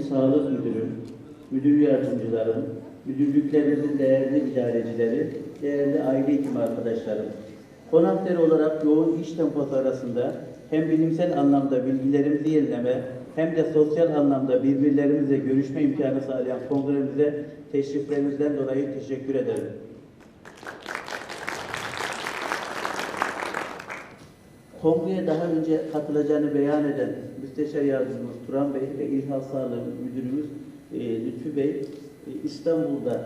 Sağlık Müdürüm, Müdür Yardımcılarım, müdürlüklerimizin değerli idarecileri, değerli aile hekimi arkadaşlarım. Konakter olarak yoğun iş temposu arasında hem bilimsel anlamda bilgilerimizi yenileme hem de sosyal anlamda birbirlerimizle görüşme imkanı sağlayan kongremize teşriflerinizden dolayı teşekkür ederim. Kongreye daha önce katılacağını beyan eden Müsteşar Yardımcımız Turan Bey ve İlhal Sağlığı Müdürümüz e, Lütfü Bey e, İstanbul'da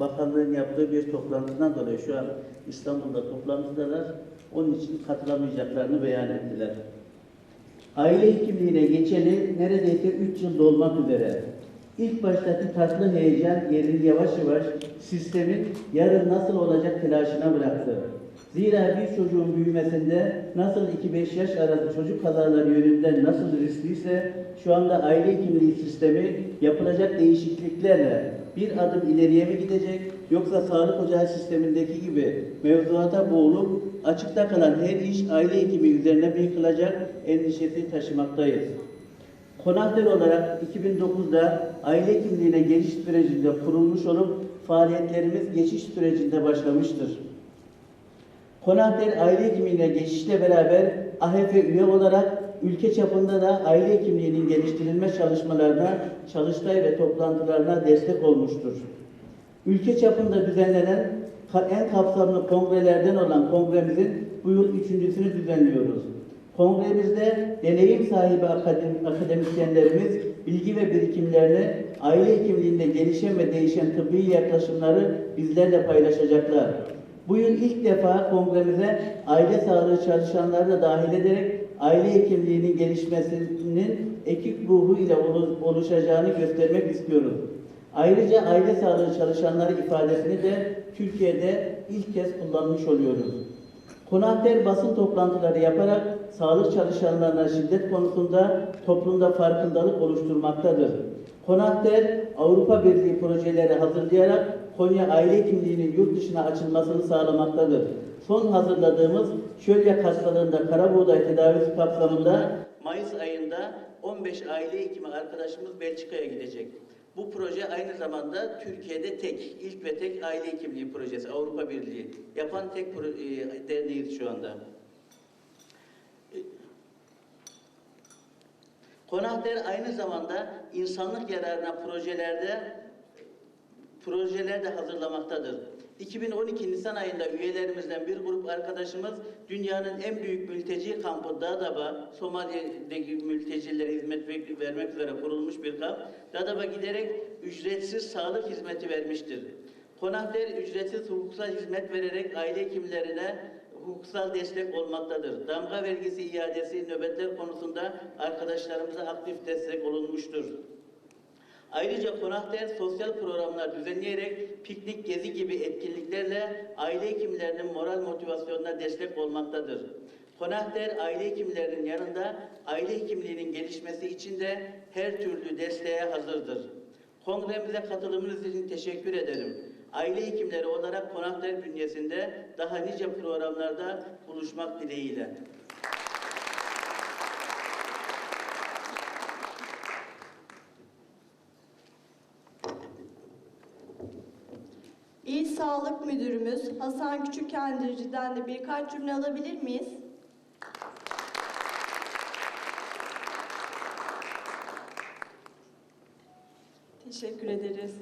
bakanlığın yaptığı bir toplantından dolayı şu an İstanbul'da toplantıdalar. Onun için katılamayacaklarını beyan ettiler. Aile hekimliğine geçeli neredeyse 3 yıl dolmak üzere. İlk baştaki tatlı heyecan yerini yavaş yavaş sistemin yarın nasıl olacak telaşına bıraktı. Zira bir çocuğun büyümesinde nasıl 2-5 yaş arası çocuk kazaları yönünden nasıl riskliyse şu anda aile hekimliği sistemi yapılacak değişikliklerle bir adım ileriye mi gidecek yoksa sağlık ocağı sistemindeki gibi mevzuata boğulup açıkta kalan her iş aile hekimi üzerine mi yıkılacak endişesi taşımaktayız. Konakter olarak 2009'da aile hekimliğine geçiş sürecinde kurulmuş olup faaliyetlerimiz geçiş sürecinde başlamıştır. Konakter aile hekimliğine geçişle beraber AHF üye olarak ülke çapında da aile hekimliğinin geliştirilme çalışmalarına, çalıştay ve toplantılarına destek olmuştur. Ülke çapında düzenlenen en kapsamlı kongrelerden olan kongremizin bu yıl üçüncüsünü düzenliyoruz. Kongremizde deneyim sahibi akadem- akademisyenlerimiz bilgi ve birikimlerini aile hekimliğinde gelişen ve değişen tıbbi yaklaşımları bizlerle paylaşacaklar. Bu yıl ilk defa kongremize aile sağlığı çalışanları da dahil ederek aile hekimliğinin gelişmesinin ekip ruhu ile olu- oluşacağını göstermek istiyoruz. Ayrıca aile sağlığı çalışanları ifadesini de Türkiye'de ilk kez kullanmış oluyoruz. Konakter basın toplantıları yaparak sağlık çalışanlarına şiddet konusunda toplumda farkındalık oluşturmaktadır. Konakter Avrupa Birliği projeleri hazırlayarak Konya aile hekimliğinin yurt dışına açılmasını sağlamaktadır. Son hazırladığımız çölyak hastalığında kara buğday tedavisi kapsamında Mayıs ayında 15 aile hekimi arkadaşımız Belçika'ya gidecek. Bu proje aynı zamanda Türkiye'de tek, ilk ve tek aile hekimliği projesi, Avrupa Birliği. Yapan tek e, derneğiz şu anda. Konakter aynı zamanda insanlık yararına projelerde projeler de hazırlamaktadır. 2012 Nisan ayında üyelerimizden bir grup arkadaşımız dünyanın en büyük mülteci kampı Dadaab'a, Somali'deki mültecilere hizmet ver- vermek üzere kurulmuş bir kamp. Dadaab'a giderek ücretsiz sağlık hizmeti vermiştir. Konakter ücretsiz hukuksal hizmet vererek aile hekimlerine hukuksal destek olmaktadır. Damga vergisi iadesi nöbetler konusunda arkadaşlarımıza aktif destek olunmuştur. Ayrıca Konakter sosyal programlar düzenleyerek piknik, gezi gibi etkinliklerle aile hekimlerinin moral motivasyonuna destek olmaktadır. Konakter aile hekimlerinin yanında aile hekimliğinin gelişmesi için de her türlü desteğe hazırdır. Kongremize katılımınız için teşekkür ederim. Aile hekimleri olarak Konakter bünyesinde daha nice programlarda buluşmak dileğiyle. İl Sağlık Müdürümüz Hasan Küçükkendirci'den de birkaç cümle alabilir miyiz? Teşekkür ederiz.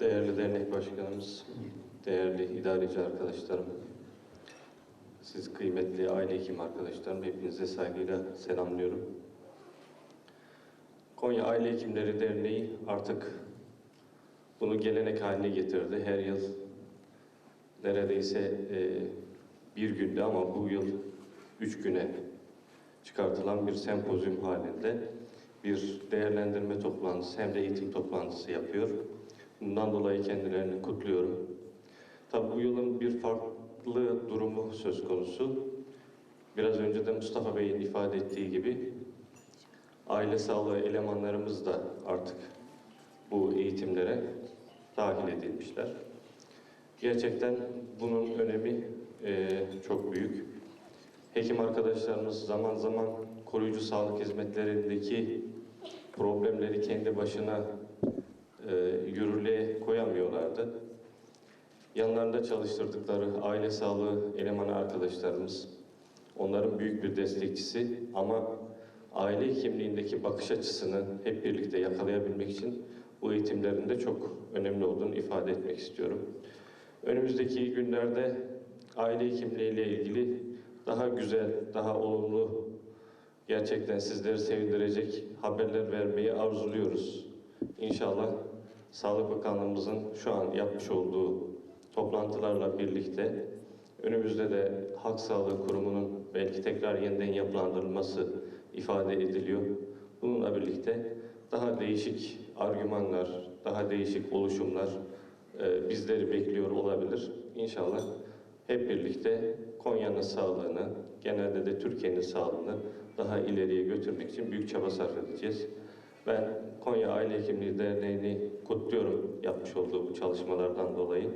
Değerli dernek başkanımız, değerli idareci arkadaşlarım, siz kıymetli aile hekim arkadaşlarım, hepinize saygıyla selamlıyorum. Konya Aile Hekimleri Derneği artık bunu gelenek haline getirdi. Her yıl neredeyse e, bir günde ama bu yıl üç güne çıkartılan bir sempozyum halinde bir değerlendirme toplantısı hem de eğitim toplantısı yapıyor. Bundan dolayı kendilerini kutluyorum. Tabii bu yılın bir farklı durumu söz konusu. Biraz önce de Mustafa Bey'in ifade ettiği gibi aile sağlığı elemanlarımız da artık bu eğitimlere dahil edilmişler. Gerçekten bunun önemi eee, çok büyük. Hekim arkadaşlarımız zaman zaman koruyucu sağlık hizmetlerindeki problemleri kendi başına e, yürürlüğe koyamıyorlardı. Yanlarında çalıştırdıkları aile sağlığı elemanı arkadaşlarımız, onların büyük bir destekçisi ama aile hekimliğindeki bakış açısını hep birlikte yakalayabilmek için bu eğitimlerin de çok önemli olduğunu ifade etmek istiyorum. Önümüzdeki günlerde aile hekimliği ile ilgili daha güzel, daha olumlu, gerçekten sizleri sevindirecek haberler vermeyi arzuluyoruz. İnşallah Sağlık Bakanlığımızın şu an yapmış olduğu toplantılarla birlikte önümüzde de Halk Sağlığı Kurumu'nun belki tekrar yeniden yapılandırılması ifade ediliyor. Bununla birlikte daha değişik argümanlar, daha değişik oluşumlar e, bizleri bekliyor olabilir. İnşallah hep birlikte Konya'nın sağlığını, genelde de Türkiye'nin sağlığını daha ileriye götürmek için büyük çaba sarf edeceğiz. Ben Konya Aile Hekimliği Derneği'ni kutluyorum yapmış olduğu bu çalışmalardan dolayı.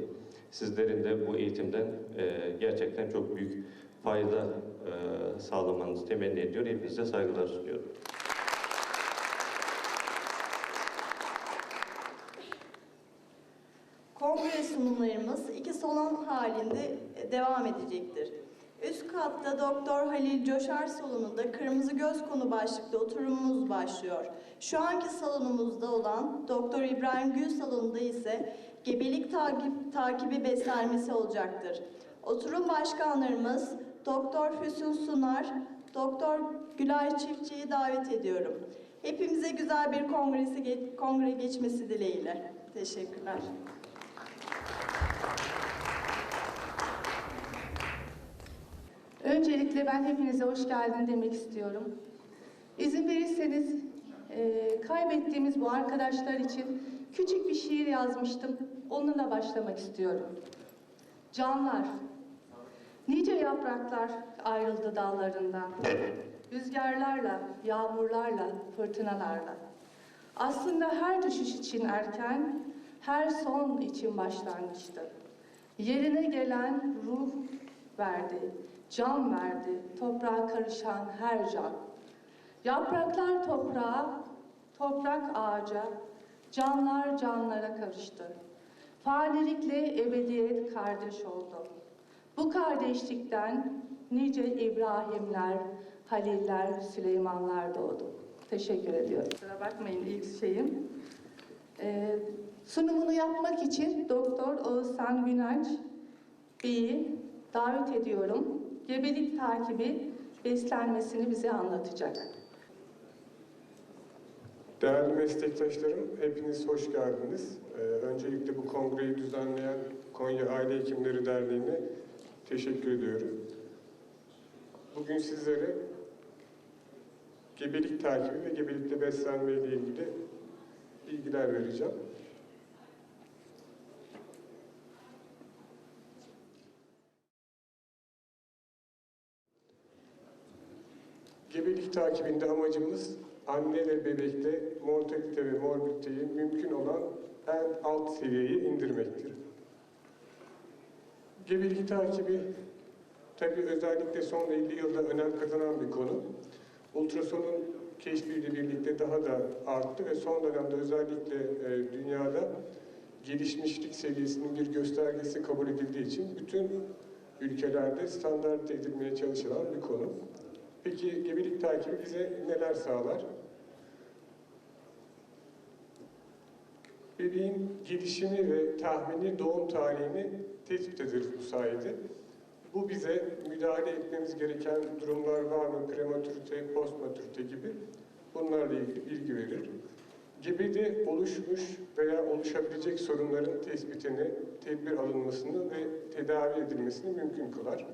Sizlerin de bu eğitimden e, gerçekten çok büyük fayda e, sağlamanızı temenni ediyor. Hepinize saygılar sunuyorum. Kongre sunumlarımız iki salon halinde devam edecektir. Üst katta Doktor Halil Coşar salonunda kırmızı göz konu başlıklı oturumumuz başlıyor. Şu anki salonumuzda olan Doktor İbrahim Gül salonunda ise gebelik takip, takibi beslenmesi olacaktır. Oturum başkanlarımız Doktor Hüsnü Sunar, Doktor Gülay Çiftçi'yi davet ediyorum. Hepimize güzel bir kongresi, kongre geçmesi dileğiyle. Teşekkürler. Öncelikle ben hepinize hoş geldin demek istiyorum. İzin verirseniz e, kaybettiğimiz bu arkadaşlar için küçük bir şiir yazmıştım. Onunla başlamak istiyorum. Canlar, nice yapraklar ayrıldı dallarından. Rüzgarlarla, yağmurlarla, fırtınalarla. Aslında her düşüş için erken, her son için başlangıçtı. Yerine gelen ruh verdi, can verdi, toprağa karışan her can. Yapraklar toprağa, toprak ağaca, canlar canlara karıştı. Fanilikle ebediyet kardeş oldu. Bu kardeşlikten nice İbrahimler, Haliller, Süleymanlar doğdu. Teşekkür ediyorum. Kusura bakmayın ilk şeyim. Ee, sunumunu yapmak için Doktor Oğuzhan Günenç Bey'i davet ediyorum. Gebelik takibi beslenmesini bize anlatacak. Değerli meslektaşlarım, hepiniz hoş geldiniz. Ee, öncelikle bu kongreyi düzenleyen Konya Aile Hekimleri Derneği'ne teşekkür ediyorum. Bugün sizlere gebelik takibi ve gebelikte beslenme ile ilgili bilgiler vereceğim. Gebelik takibinde amacımız anne ve bebekte mortalite ve morbiditeyi mümkün olan en alt seviyeye indirmektir. Gebelik takibi tabii özellikle son 50 yılda önem kazanan bir konu. Ultrasonun keşfiyle birlikte daha da arttı ve son dönemde özellikle e, dünyada gelişmişlik seviyesinin bir göstergesi kabul edildiği için bütün ülkelerde standart edilmeye çalışılan bir konu. Peki gebelik takibi bize neler sağlar? Bebeğin gelişimi ve tahmini doğum tarihini tespit ederiz bu sayede. Bu bize müdahale etmemiz gereken durumlar var mı? Prematürite, postmatürite gibi bunlarla ilgili bilgi verir. Gebede oluşmuş veya oluşabilecek sorunların tespitini, tedbir alınmasını ve tedavi edilmesini mümkün kılar.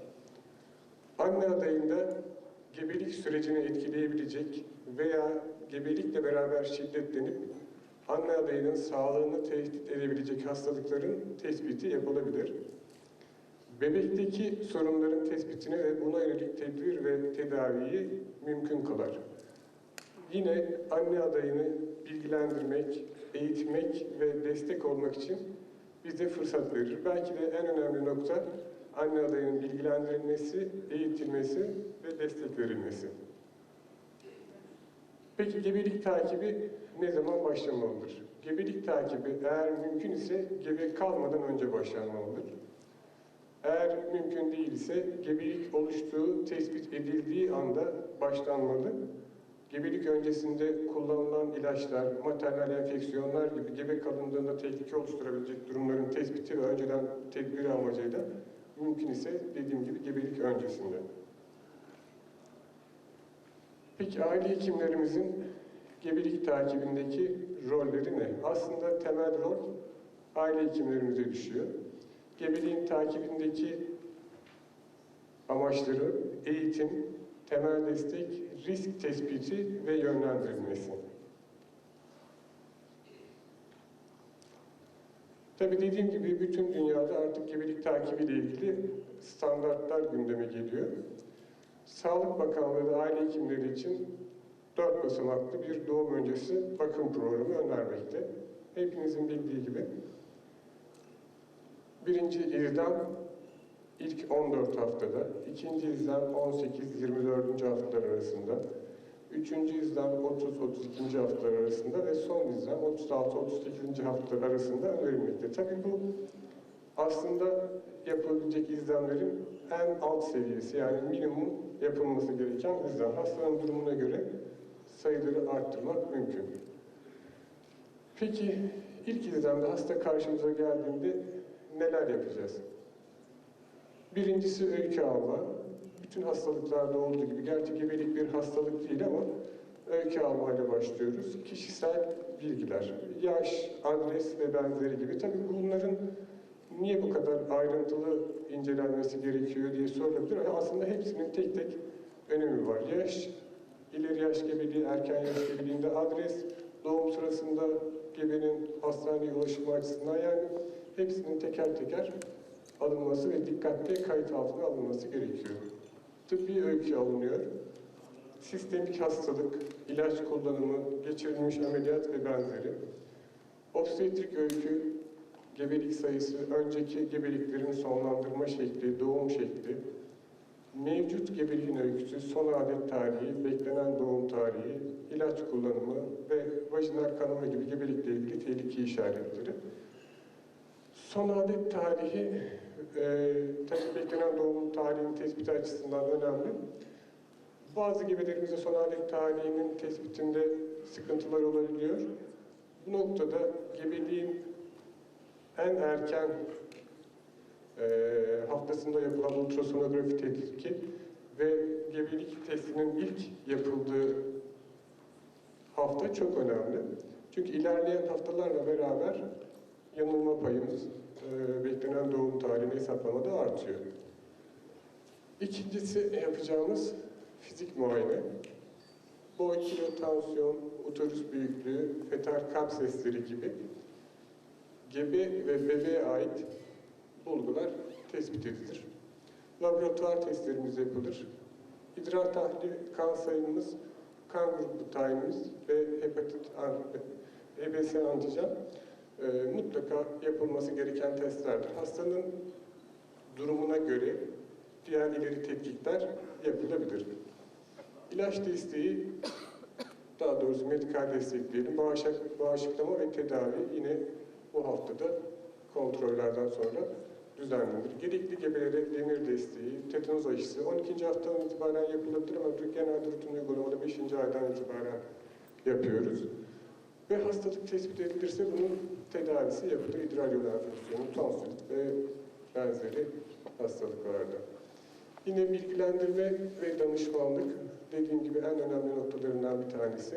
Anne adayında gebelik sürecini etkileyebilecek veya gebelikle beraber şiddetlenip anne adayının sağlığını tehdit edebilecek hastalıkların tespiti yapılabilir. Bebekteki sorunların tespitini ve buna yönelik tedbir ve tedaviyi mümkün kılar. Yine anne adayını bilgilendirmek, eğitmek ve destek olmak için bize fırsat verir. Belki de en önemli nokta anne adayının bilgilendirilmesi, eğitilmesi ve destek verilmesi. Peki gebelik takibi ne zaman başlamalıdır? Gebelik takibi eğer mümkün ise gebe kalmadan önce başlanmalıdır. Eğer mümkün değil ise gebelik oluştuğu tespit edildiği anda başlanmalı. Gebelik öncesinde kullanılan ilaçlar, maternal enfeksiyonlar gibi gebe kalındığında tehlike oluşturabilecek durumların tespiti ve önceden tedbiri amacıyla mümkün ise dediğim gibi gebelik öncesinde. Peki aile hekimlerimizin gebelik takibindeki rolleri ne? Aslında temel rol aile hekimlerimize düşüyor. Gebeliğin takibindeki amaçları eğitim, temel destek, risk tespiti ve yönlendirilmesi. Tabii dediğim gibi bütün dünyada artık gebelik takibiyle ilgili standartlar gündeme geliyor. Sağlık Bakanlığı da aile hekimleri için dört basamaklı bir doğum öncesi bakım programı önermekte. Hepinizin bildiği gibi birinci izlem ilk 14 haftada, ikinci izlem 18-24. haftalar arasında, üçüncü izlem 30-32. haftalar arasında ve son izlem 36-38. haftalar arasında önerilmekte. Tabii bu aslında yapılabilecek izlemlerin en alt seviyesi yani minimum yapılması gereken izlem. Hastanın durumuna göre sayıları arttırmak mümkün. Peki ilk izlemde hasta karşımıza geldiğinde neler yapacağız? Birincisi öykü alma. Bütün hastalıklarda olduğu gibi, gerçi gebelik bir hastalık değil ama öykü almayla başlıyoruz. Kişisel bilgiler, yaş, adres ve benzeri gibi. Tabii bunların niye bu kadar ayrıntılı incelenmesi gerekiyor diye sorulabilir. Aslında hepsinin tek tek önemi var. Yaş, ileri yaş gebeliği, erken yaş gebeliğinde adres, doğum sırasında gebenin hastaneye ulaşımı açısından yani hepsinin teker teker alınması ve dikkatli kayıt altına alınması gerekiyor. Tıbbi öykü alınıyor. Sistemik hastalık, ilaç kullanımı, geçirilmiş ameliyat ve benzeri. Obstetrik öykü, gebelik sayısı, önceki gebeliklerin sonlandırma şekli, doğum şekli, mevcut gebeliğin öyküsü, son adet tarihi, beklenen doğum tarihi, ilaç kullanımı ve vajinal kanama gibi gebelikle ilgili tehlike işaretleri. Son adet tarihi, e, tabii beklenen doğum tarihinin tespiti açısından önemli. Bazı gebelerimizde son adet tarihinin tespitinde sıkıntılar olabiliyor. Bu noktada gebeliğin en erken e, haftasında yapılan ultrasonografi tetkiki ve gebelik testinin ilk yapıldığı hafta çok önemli. Çünkü ilerleyen haftalarla beraber yanılma payımız e, beklenen doğum tarihini hesaplamada artıyor. İkincisi yapacağımız fizik muayene. Boy, kilo, tansiyon, uterus büyüklüğü, fetal kalp sesleri gibi gebe ve bebeğe ait bulgular tespit edilir. Laboratuvar testlerimiz yapılır. İdrar tahlili, kan sayımız, kan grubu tayinimiz ve hepatit HBS antijen e, mutlaka yapılması gereken testlerdir. Hastanın durumuna göre diğer ileri tetkikler yapılabilir. İlaç desteği, daha doğrusu medikal destek diyelim, bağışık, bağışıklama ve tedavi yine bu haftada kontrollerden sonra düzenlenir. Gerekli gebelere demir desteği, tetanoz aşısı 12. haftadan itibaren yapılabilir ama genelde rutin uygulamada 5. aydan itibaren yapıyoruz. Ve hastalık tespit edilirse bunun tedavisi yapılır. İdrar yolu enfeksiyonu, tansiyon ve benzeri hastalıklarda. Yine bilgilendirme ve danışmanlık dediğim gibi en önemli noktalarından bir tanesi.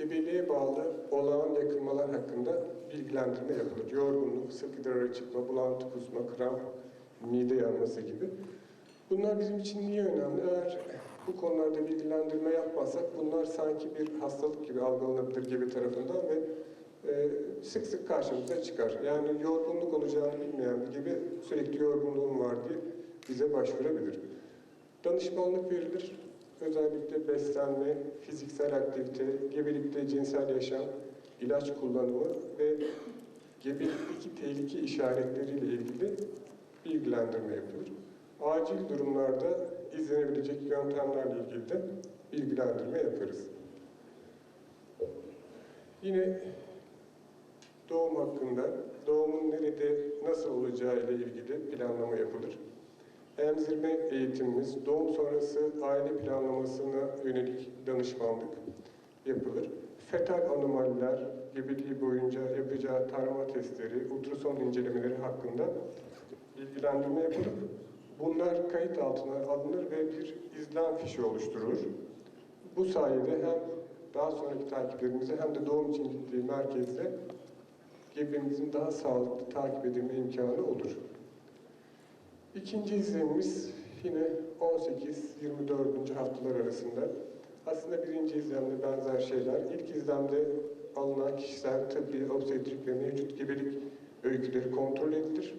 Gebeliğe bağlı olağan yakınmalar hakkında bilgilendirme yapılır. Yorgunluk, sık idrara çıkma, bulantı kusma, kramp, mide yanması gibi. Bunlar bizim için niye önemli? Eğer bu konularda bilgilendirme yapmazsak bunlar sanki bir hastalık gibi algılanabilir gibi tarafından ve e, sık sık karşımıza çıkar. Yani yorgunluk olacağını bilmeyen gibi sürekli yorgunluğum var diye bize başvurabilir. Danışmanlık verilir. Özellikle beslenme, fiziksel aktivite, gebelikte cinsel yaşam, ilaç kullanımı ve gebelikteki tehlike işaretleriyle ilgili bilgilendirme yapılır. Acil durumlarda izlenebilecek yöntemlerle ilgili de bilgilendirme yaparız. Yine doğum hakkında, doğumun nerede, nasıl olacağı ile ilgili planlama yapılır. Emzirme eğitimimiz, doğum sonrası aile planlamasına yönelik danışmanlık yapılır. Fetal anomaliler, gebeliği boyunca yapacağı tarama testleri, ultrason incelemeleri hakkında bilgilendirme yapılıp bunlar kayıt altına alınır ve bir izlem fişi oluşturulur. Bu sayede hem daha sonraki takiplerimize hem de doğum için gittiği merkezde gebemizin daha sağlıklı takip edilme imkanı olur. İkinci izlemimiz yine 18-24. haftalar arasında. Aslında birinci izlemde benzer şeyler. İlk izlemde alınan kişisel tıbbi, obstetrik ve mevcut gebelik öyküleri kontrol edilir.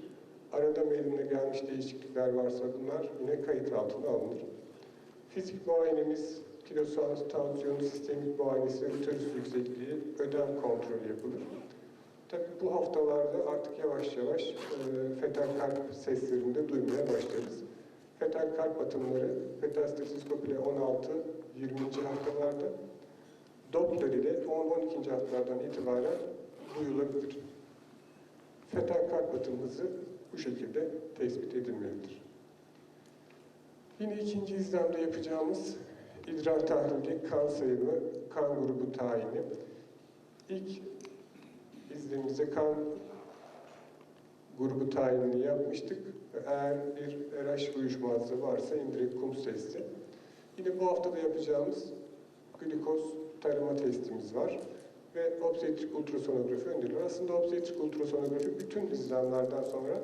Arada meydana gelmiş değişiklikler varsa bunlar yine kayıt altına alınır. Fizik muayenemiz, kilosans, tansiyon, sistemik muayenesi, uterus yüksekliği, ödem kontrolü yapılır. Tabii bu haftalarda artık yavaş yavaş fetal kalp seslerini de duymaya başlarız. Fetal kalp atımları fetal stetoskop ile 16 20. haftalarda Doppler ile 10-12. haftalardan itibaren duyulabilir. Fetal kalp atım bu şekilde tespit edilmelidir. Yine ikinci izlemde yapacağımız idrar tahlili, kan sayımı, kan grubu tayini. İlk izlemimize kan grubu tayinini yapmıştık. Eğer bir RH uyuşmazlığı varsa indirek kum testi. Yine bu haftada yapacağımız glikoz tarama testimiz var. Ve obstetrik ultrasonografi öneriliyor. Aslında obstetrik ultrasonografi bütün izlemlerden sonra